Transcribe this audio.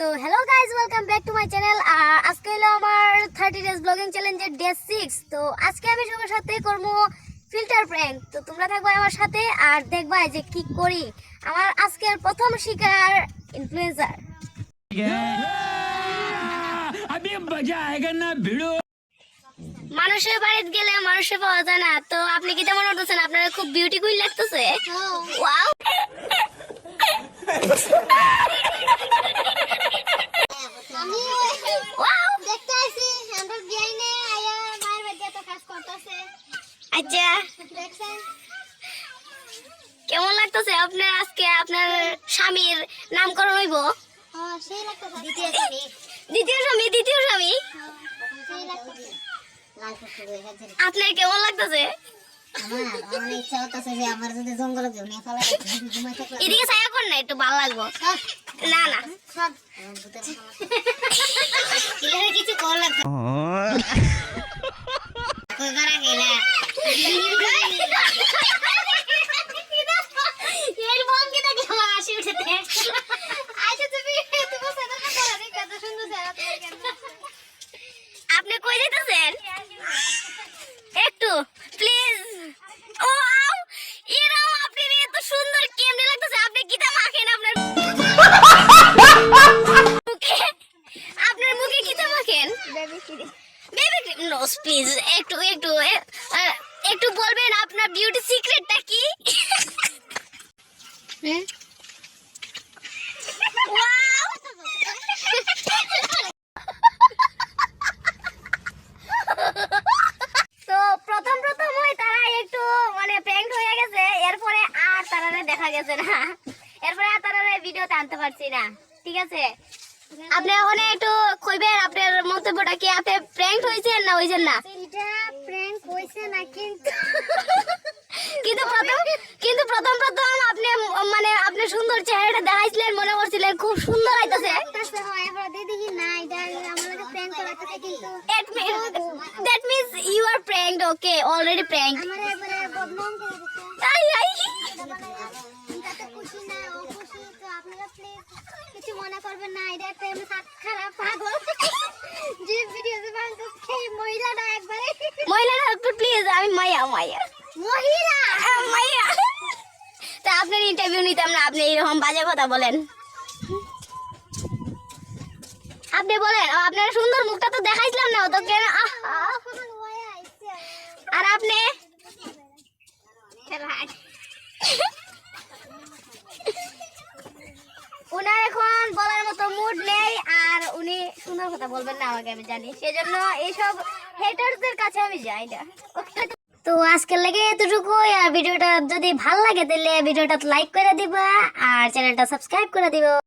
তো hello guys welcome back to my channel আর আজকে হলো আমার থার্টি ডেজ ব্লগিং চ্যালেঞ্জের ডে সিক্স তো আজকে আমি সবার সাথে করব ফিল্টার প্র্যাঙ্ক তো তোমরা থাকবে আমার সাথে আর দেখবা যে কি করি। আমার আজকের প্রথম শিকার ইনফ্লুয়েন্সার মানুষের বাড়ি গেলে মানুষের পাওয়া যায় না। তো আপনি কি যেমন উঠতেছেন? আপনারা খুব বিউটিফুল লাগতেছে। ওয়াও আচ্ছা। কেমন লাগতেছে আপনার আজকে আপনার স্বামীর নামকরণ হইব? দ্বিতীয় স্বামী দ্বিতীয় স্বামী? আপনার কেমন লাগতেছে? এদিকে ছায়া কর না একটু ভালো লাগবো। না না সব কিলারে কিছু কর লাগতো কই করা গেলা এর ভঙ্গি দেখলে আমার হাসি উঠেছে আচ্ছা তুমি তোমার সাথে কথা বলে কত সুন্দর জায়গা তোমার কেন আপনি কই যেতেছেন একটু প্লিজ ও এরাও আপনি এত সুন্দর কেমনে লাগতেছে? আপনি কিটা মাখেন আপনার মুখে? আপনার মুখে কিটা মাখেন? নো প্লিজ একটু একটু একটু বলবেন আপনার বিউটি সিক্রেটটা কি? তো প্রথম প্রথম ওই তারা একটু মানে প্র্যাঙ্ক হয়ে গেছে। এরপরে আর তারা দেখা গেছে না। এরপরে আর তারা ভিডিওতে আনতে পারছি না। ঠিক আছে? আপনি ওখানে একটু কইবেন আপনার মন্তব্যটা কি আপনি প্র্যাঙ্ক হয়েছেন না হয়েছেন না? এটা প্র্যাঙ্ক হইছে না কিন্তু। কিন্তু প্রথম কিন্তু প্রথম প্রথম আপনি মানে আপনি সুন্দর চেহারাটা দেখাইছিলেন মনে করছিলেন খুব সুন্দর আইতাছে। কাছে এবার দিদি কি না এটা প্র্যাঙ্ক করাতে কিন্তু। That means that means you are pranked. Okay, already pranked. আমার একবারে বদনাম করে দিচ্ছে Ay, ay. তাতে খুশি না ও খুশি তো আপনারা প্লিজ কিছু মনে করবেন না এটা একটা এমনি হাত খারাপ পাগল যে ভিডিওতে বানাতে সেই মহিলাটা একবারে মহিলারা একটু প্লিজ আমি মহিলা। আহ, মায়া। তা আপনার ইন্টারভিউ নিতাম না আপনি এরকম বাজে কথা বলেন। আপনি বলেন আপনার সুন্দর মুখটা তো দেখাইছিলাম না তো কেন আর আপনি? উনার এখন বলার মতো মুড নেই আর উনি সুন্দর কথা বলবেন না আমাকে আমি জানি। সেজন্য এইসব হেটারদের কাছে আমি যাই না। তো আজকের লাগে এতটুকু আর ভিডিওটা যদি ভালো লাগে তাহলে ভিডিওটা লাইক করে দিবা, আর চ্যানেলটা সাবস্ক্রাইব করে দিবা।